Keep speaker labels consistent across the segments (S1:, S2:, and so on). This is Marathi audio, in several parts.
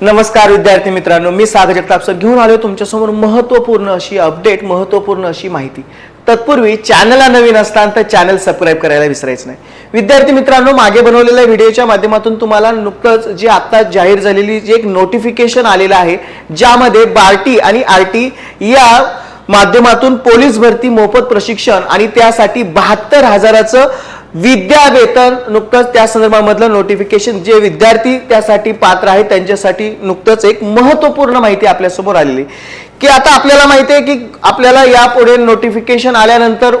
S1: नमस्कार विद्यार्थी मित्रांनो मी सागर जगताप सर घेऊन आलो तुमच्यासमोर महत्त्वपूर्ण अशी अपडेट महत्त्वपूर्ण अशी माहिती. तत्पूर्वी चॅनलला नवीन असताना तर चॅनल सबस्क्राईब करायला विसरायचं नाही. विद्यार्थी मित्रांनो मागे बनवलेल्या व्हिडिओच्या माध्यमातून तुम्हाला नुकतंच जी आता जाहीर झालेली जे एक नोटिफिकेशन आलेलं आहे ज्यामध्ये बार्टी आणि आरटी या माध्यमातून पोलीस भरती मोफत प्रशिक्षण आणि त्यासाठी बहात्तर हजाराचं विद्या वेतन नुकतंच त्या संदर्भामधलं नोटिफिकेशन जे विद्यार्थी त्यासाठी पात्र आहेत त्यांच्यासाठी नुकतंच एक महत्त्वपूर्ण माहिती आपल्यासमोर आलेली की आता आपल्याला माहिती आहे की आपल्याला यापुढे नोटिफिकेशन आल्यानंतर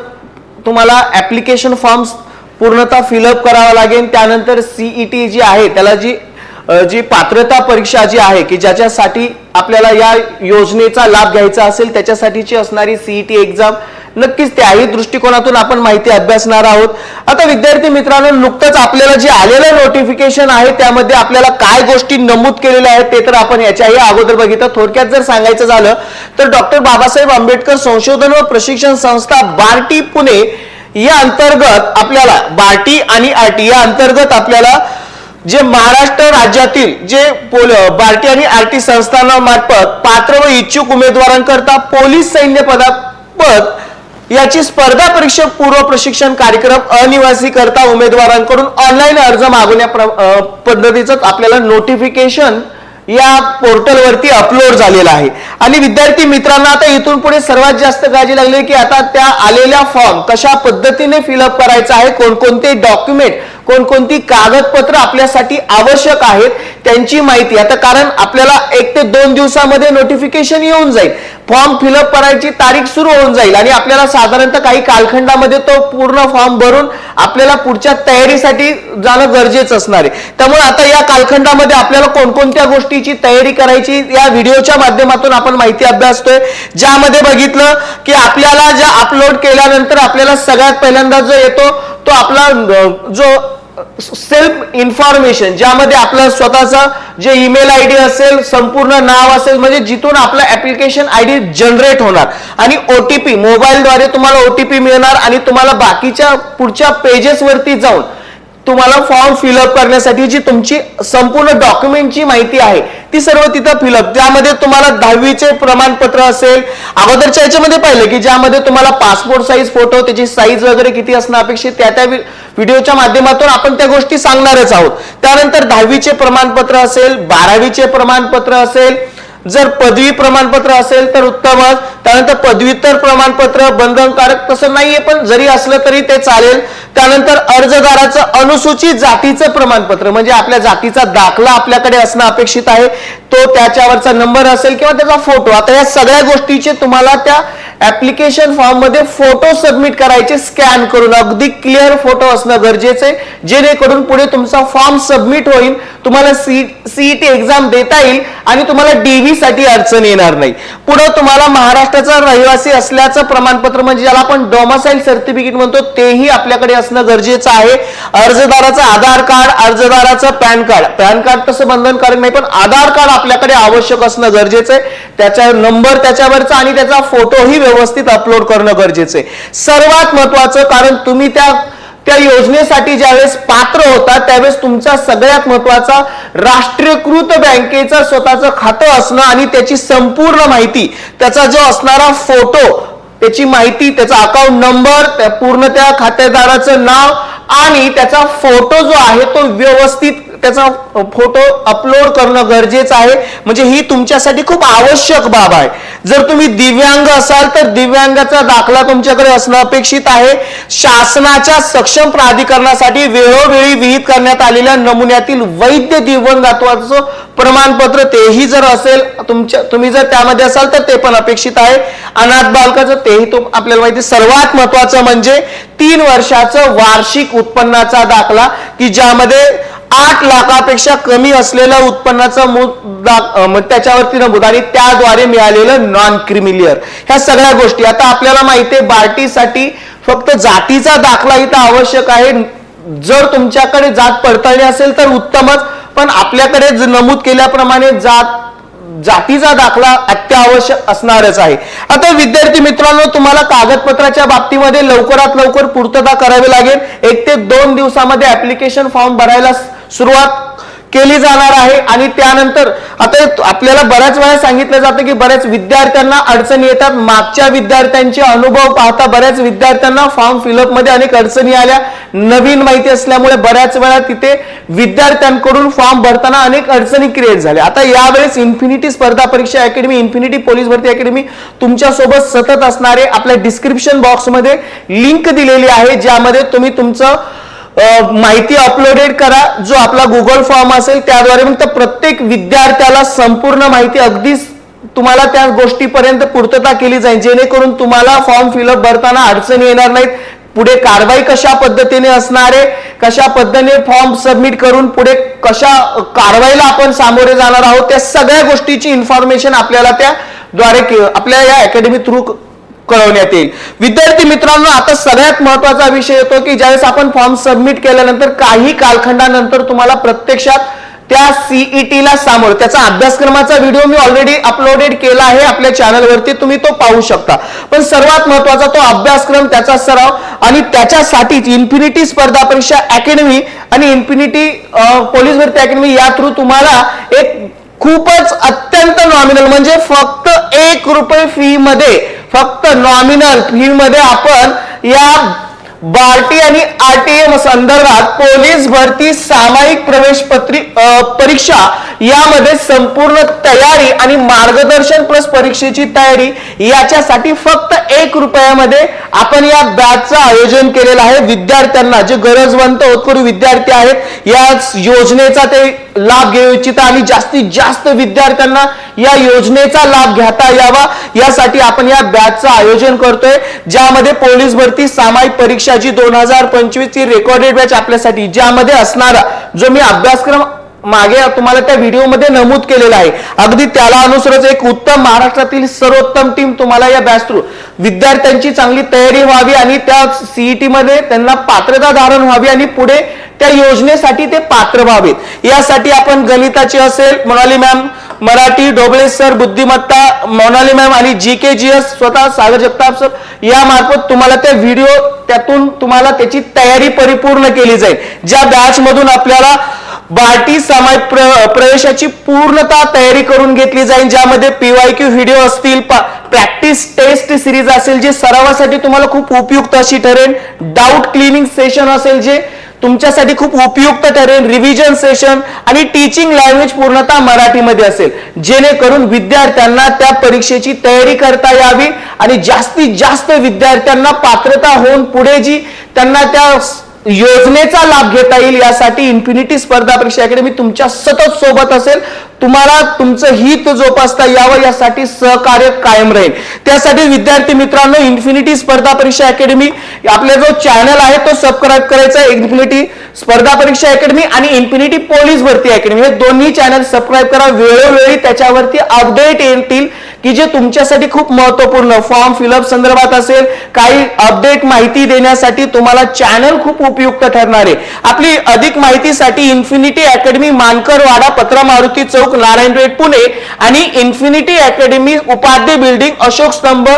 S1: तुम्हाला ऍप्लिकेशन फॉर्म्स पूर्णतः फिलअप करावा लागेल. त्यानंतर सीईटी जी आहे त्याला जी जी पात्रता परीक्षा जी आहे की ज्याच्यासाठी आपल्याला या योजनेचा लाभ घ्यायचा असेल त्याच्यासाठीची असणारी सीईटी एक्झाम नक्कीच त्याही दृष्टिकोनातून आपण माहिती अभ्यासणार आहोत. आता विद्यार्थी मित्रांनो नुकतंच आपल्याला जे आलेलं नोटिफिकेशन आहे त्यामध्ये आपल्याला काय गोष्टी नमूद केलेल्या आहेत ते तर आपण याच्याही अगोदर बघितलं. थोडक्यात जर सांगायचं झालं तर डॉक्टर बाबासाहेब आंबेडकर संशोधन व प्रशिक्षण संस्था बार्टी पुणे या अंतर्गत आपल्याला बार्टी आणि आरटी या अंतर्गत आपल्याला जे महाराष्ट्र राज्यातील जे पोल बार्टी आणि आरटी संस्थांमार्फत पात्र व इच्छुक उमेदवारांकरता पोलीस सैन्य पदा पद याची स्पर्धा परीक्षा पूर्व प्रशिक्षण कार्यक्रम अनिवासी करता उमेदवारांकडून ऑनलाईन अर्ज मागवण्या प्र- पद्धतीचं आपल्याला नोटिफिकेशन या पोर्टलवरती अपलोड झालेला आहे. आणि विद्यार्थी मित्रांना आता इथून पुढे सर्वात जास्त काळजी लागली की आता त्या आलेल्या फॉर्म कशा पद्धतीने फिलअप करायचा आहे कोणकोणते डॉक्युमेंट कोणकोणती कागदपत्र आपल्यासाठी आवश्यक आहेत त्यांची माहिती. आता कारण आपल्याला एक ते दोन दिवसामध्ये नोटिफिकेशन येऊन जाईल. फॉर्म फिलअप करायची तारीख सुरू होऊन जाईल आणि आपल्याला साधारणतः काही कालखंडामध्ये तो पूर्ण फॉर्म भरून आपल्याला पुढच्या तयारीसाठी जाणं गरजेचं असणार आहे. त्यामुळे आता या कालखंडामध्ये आपल्याला कोणकोणत्या गोष्टीची तयारी करायची या व्हिडिओच्या माध्यमातून आपण माहिती अभ्यासतोय. ज्यामध्ये बघितलं की आपल्याला ज्या अपलोड केल्यानंतर आपल्याला सगळ्यात पहिल्यांदा जो येतो तो आपला जो सेल्फ इन्फॉर्मेशन ज्यामध्ये आपलं स्वतःचा जे ईमेल आय डी असेल संपूर्ण नाव असेल म्हणजे जिथून आपलं ऍप्लिकेशन आय डी जनरेट होणार. आणि ओटीपी मोबाईलद्वारे तुम्हाला ओटीपी मिळणार आणि तुम्हाला बाकीच्या पुढच्या पेजेसवरती जाऊन तुम्हाला फॉर्म फिलअप करण्यासाठी जी तुमची संपूर्ण डॉक्युमेंटची माहिती आहे ती सर्व तिथं फिलअप त्यामध्ये तुम्हाला दहावीचे प्रमाणपत्र असेल. अगोदरच्या याच्यामध्ये पाहिलं की ज्यामध्ये तुम्हाला पासपोर्ट साईज फोटो त्याची साईज वगैरे किती असणं अपेक्षित त्या त्या व्हिडिओच्या माध्यमातून आपण त्या गोष्टी सांगणारच आहोत. त्यानंतर दहावीचे प्रमाणपत्र असेल बारावीचे प्रमाणपत्र असेल जर पदवी प्रमाणपत्र असेल तर उत्तमच त्यानंतर पदव्युत्तर प्रमाणपत्र बंधनकारक तसं नाहीये पण जरी असलं तरी ते चालेल. त्यानंतर अर्जदाराचं अनुसूचित जातीचं प्रमाणपत्र म्हणजे आपल्या जातीचा दाखला आपल्याकडे असणं अपेक्षित आहे. तो त्याच्यावरचा नंबर असेल किंवा त्याचा फोटो. आता या सगळ्या गोष्टीचे तुम्हाला त्या ऍप्लिकेशन फॉर्ममध्ये फोटो सबमिट करायचे स्कॅन करून. अगदी क्लिअर फोटो असणं गरजेचं आहे. जेणेकरून पुढे तुमचा फॉर्म सबमिट होईल. तुम्हाला सी सीईटी एक्झाम देता येईल आणि तुम्हाला डीव्ही साठी अडचण येणार नाही. पुढे तुम्हाला महाराष्ट्राचा रहिवासी असल्याचं प्रमाणपत्र म्हणजे ज्याला आपण डोमासाईल सर्टिफिकेट म्हणतो तेही आपल्याकडे असणं गरजेचं आहे. अर्जदाराचं आधार कार्ड अर्जदाराचं पॅन कार्ड. पॅन कार्ड तसं बंधनकारक नाही पण आधार कार्ड आपल्याकडे आवश्यक असणं गरजेचं आहे. त्याचा नंबर त्याच्यावरचा आणि त्याचा फोटोही व्यवस्थित अपलोड करणं गरजेचं आहे. सर्वात महत्वाचं कारण तुम्ही त्या त्या योजनेसाठी ज्यावेळेस पात्र होता त्यावेळेस तुमचा सगळ्यात महत्त्वाचा राष्ट्रीयकृत बँकेचं स्वतःचं खातं असणं आणि त्याची संपूर्ण माहिती त्याचा जो असणारा फोटो त्याची माहिती त्याचा अकाउंट नंबर त्या पूर्ण त्या खातेदाराचं नाव आणि त्याचा फोटो जो आहे तो व्यवस्थित त्याचा फोटो अपलोड करणं गरजेचं आहे. म्हणजे ही तुमच्यासाठी खूप आवश्यक बाब आहे. जर तुम्ही दिव्यांग असाल तर दिव्यांगाचा दाखला तुमच्याकडे असणं अपेक्षित आहे. शासनाच्या सक्षम प्राधिकरणासाठी वेळोवेळी विहित करण्यात आलेल्या नमुन्यातील वैद्य दिव्यांगत्वाचं प्रमाणपत्र तेही जर असेल तुमच्या तुम्ही जर त्यामध्ये असाल तर ते पण अपेक्षित आहे. अनाथ बालकाचं तेही तो आपल्याला माहिती सर्वात महत्वाचं म्हणजे तीन वर्षाचं वार्षिक उत्पन्नाचा दाखला की ज्यामध्ये आठ लाखापेक्षा कमी असलेलं उत्पन्नाचा मूळ त्याच्यावरती नमूद आणि त्याद्वारे मिळालेलं नॉन क्रिमिलियर ह्या सगळ्या गोष्टी. आता आपल्याला माहिती आहे बार्टीसाठी फक्त जातीचा दाखला इथं आवश्यक आहे. जर तुमच्याकडे जात पडताळणी असेल तर उत्तमच पण आपल्याकडे नमूद केल्याप्रमाणे जात जातीचा दाखला अत्यावश्यक असणारच आहे. आता विद्यार्थी मित्रांनो तुम्हाला कागदपत्राच्या बाबतीमध्ये लवकरात लवकर पूर्तता करावी लागेल. एक ते दोन दिवसामध्ये ऍप्लिकेशन फॉर्म भरायला सुरुवात केली जाणार आहे आणि त्यानंतर आता आपल्याला बऱ्याच वेळा सांगितलं जातं की बऱ्याच विद्यार्थ्यांना अडचणी येतात. मागच्या विद्यार्थ्यांचे अनुभव पाहता बऱ्याच विद्यार्थ्यांना फॉर्म फिलअपमध्ये अनेक अडचणी आल्या. नवीन माहिती असल्यामुळे बऱ्याच वेळा तिथे विद्यार्थ्यांकडून फॉर्म भरताना अनेक अडचणी क्रिएट झाल्या. आता यावेळेस इन्फिनिटी स्पर्धा परीक्षा अकॅडमी इन्फिनिटी पोलीस भरती अकॅडमी तुमच्यासोबत सतत असणारे आपल्या डिस्क्रिप्शन बॉक्समध्ये लिंक दिलेली आहे ज्यामध्ये तुम्ही तुमचं माहिती अपलोडेड करा. जो आपला गुगल फॉर्म असेल त्याद्वारे मग त्या प्रत्येक विद्यार्थ्याला संपूर्ण माहिती अगदीच तुम्हाला त्या गोष्टीपर्यंत पूर्तता केली जाईल. जेणेकरून तुम्हाला फॉर्म फिलअप भरताना अडचणी येणार नाहीत. पुढे कारवाई कशा पद्धतीने असणार आहे? कशा पद्धतीने फॉर्म सबमिट करून पुढे कशा कारवाईला आपण सामोरे जाणार आहोत? त्या सगळ्या गोष्टीची इन्फॉर्मेशन आपल्याला त्याद्वारे के- आपल्या या अकॅडमी थ्रू कळवण्यात येईल. विद्यार्थी मित्रांनो आता सगळ्यात महत्त्वाचा विषय येतो की ज्यावेळेस आपण फॉर्म सबमिट केल्यानंतर काही कालखंडानंतर तुम्हाला प्रत्यक्षात त्या सीईटीला सामोर त्याचा अभ्यासक्रमाचा व्हिडिओ मी ऑलरेडी अपलोडेड केला आहे आपल्या चॅनलवरती तुम्ही तो पाहू शकता. पण सर्वात महत्त्वाचा तो अभ्यासक्रम त्याचा सराव आणि त्याच्यासाठीच इन्फिनिटी स्पर्धा परीक्षा अकॅडमी आणि इन्फिनिटी पोलीस भरती अकॅडमी या थ्रू तुम्हाला एक खूपच अत्यंत नॉमिनल म्हणजे फक्त एक रुपये फी मध्ये फक्त नॉमिनल फी मध्ये आपण या बार्टी आणि आरटीएम संदर्भात पोलीस भरती सामायिक प्रवेश पत्री परीक्षा यामध्ये संपूर्ण तयारी आणि मार्गदर्शन प्लस परीक्षेची तयारी याच्यासाठी फक्त एक रुपयामध्ये आपण या बॅचचं आयोजन केलेलं आहे. विद्यार्थ्यांना जे गरजवंत होतकरू विद्यार्थी आहेत या योजनेचा ते लाभ घेऊ इच्छिता आणि जास्तीत जास्त विद्यार्थ्यांना या योजनेचा लाभ घेता यावा. यासाठी आपण या बॅचचं आयोजन करतोय ज्यामध्ये पोलीस भरती सामायिक परीक्षा जी दोन हजार पंचवीस ची रेकॉर्डेड बॅच आपल्यासाठी ज्यामध्ये असणारा जो मी अभ्यासक्रम मागे तुम्हाला त्या व्हिडिओमध्ये नमूद केलेला आहे. अगदी त्याला अनुसरच एक उत्तम महाराष्ट्रातील सर्वोत्तम टीम तुम्हाला या बॅच थ्रू विद्यार्थ्यांची चांगली तयारी व्हावी आणि त्या सीईटी मध्ये त्यांना पात्रता धारण व्हावी आणि पुढे त्या योजनेसाठी ते पात्र व्हावेत. यासाठी आपण गणिताची असेल मोनाली मॅम मराठी ढोबळे सर बुद्धिमत्ता मोनाली मॅम आणि जी के जी एस स्वतः सागर जगताप सर या मार्फत तुम्हाला ते व्हिडिओ त्यातून तुम्हाला त्याची तयारी परिपूर्ण केली जाईल. ज्या बॅच मधून आपल्याला बार्टी समाज प्र- प्रवेशाची पूर्णता तयारी करून घेतली जाईल ज्यामध्ये पीवाय क्यू व्हिडिओ असतील प्रॅक्टिस टेस्ट सिरीज असेल जे सरावासाठी तुम्हाला खूप उपयुक्त अशी ठरेल. डाऊट क्लिनिंग सेशन असेल जे तुमच्यासाठी खूप उपयुक्त ठरेल रिव्हिजन सेशन आणि टीचिंग लँग्वेज पूर्णतः मराठीमध्ये असेल. जेणेकरून विद्यार्थ्यांना त्या परीक्षेची तयारी करता यावी आणि जास्तीत जास्त विद्यार्थ्यांना पात्रता होऊन पुढे जी त्यांना त्या योजनेचा लाभ घेता येईल यासाठी इन्फिनिटी स्पर्धा परीक्षा अकॅडमी तुमच्या सतत सोबत असेल. तुम्हाला तुमचं हित जोपासता यावं यासाठी सहकार्य कायम राहील. त्यासाठी विद्यार्थी मित्रांनो इन्फिनिटी स्पर्धा परीक्षा अकॅडमी आपला जो चॅनल आहे तो सबस्क्राईब करायचा आहे इन्फिनिटी स्पर्धा परीक्षा अकॅडमी आणि इन्फिनिटी पोलीस भरती अकॅडमी. हे दोन्ही चॅनल सबस्क्राईब करा वेळोवेळी त्याच्यावरती अपडेट येतील. की जे तुमच्यासाठी खूप महत्त्वपूर्ण फॉर्म फिलअप संदर्भात असेल काही अपडेट माहिती देण्यासाठी तुम्हाला चॅनल खूप उपयुक्त ठरणार आहे. आपली अधिक माहितीसाठी इन्फिनिटी अकॅडमी मानकरवाडा पत्रा मारुती चौक नारायण रेड पुणे आणि Infinity academy Upadhye building Ashok Stambh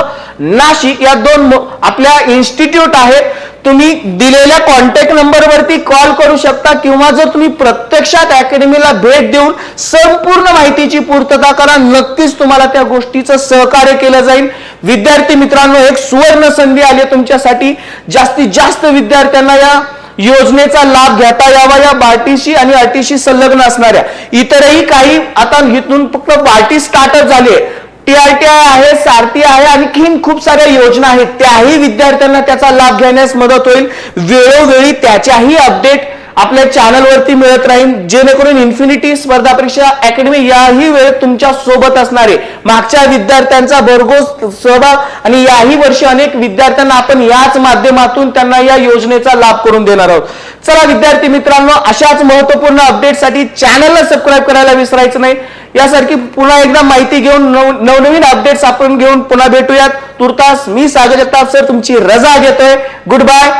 S1: Nashik या दोन आपल्या इन्स्टिट्यूट आहेत. तुम्ही दिलेल्या कॉन्टॅक्ट नंबरवरती कॉल करू शकता किंवा जर तुम्ही प्रत्यक्षात अकॅडमीला भेट देऊन संपूर्ण माहितीची पूर्तता करा नक्कीच तुम्हाला त्या गोष्टीचं सहकार्य केलं जाईल. विद्यार्थी मित्रांनो एक सुवर्ण संधी आली आहे तुमच्यासाठी. जास्तीत जास्त विद्यार्थ्यांना या योजनेचा लाभ घेता यावा. या बार्टीशी आणि अटीशी संलग्न असणाऱ्या इतरही काही आता इथून फक्त बार्टी स्टार्टअप झाली आहे. टीआरटीआय आहे सारथी आहे आणखीन खूप साऱ्या योजना आहेत. त्याही विद्यार्थ्यांना त्याचा लाभ घेण्यास मदत होईल. वेळोवेळी त्याच्याही अपडेट आपल्या चॅनलवरती मिळत राहील जेणेकरून इन्फिनिटी स्पर्धा परीक्षा अकॅडमी याही वेळेत तुमच्यासोबत असणारे मागच्या विद्यार्थ्यांचा भरघोस सहभाग आणि याही वर्षी अनेक विद्यार्थ्यांना आपण याच माध्यमातून त्यांना या योजनेचा लाभ करून देणार आहोत. चला विद्यार्थी मित्रांनो अशाच महत्त्वपूर्ण अपडेटसाठी चॅनलला सबस्क्राईब करायला विसरायचं नाही. यासारखी पुन्हा एकदा माहिती घेऊन नवनवीन अपडेट्स आपण घेऊन पुन्हा भेटूयात. तुर्तास मी सागर जगताप सर तुमची रजा घेतोय. Goodbye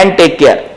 S1: and take care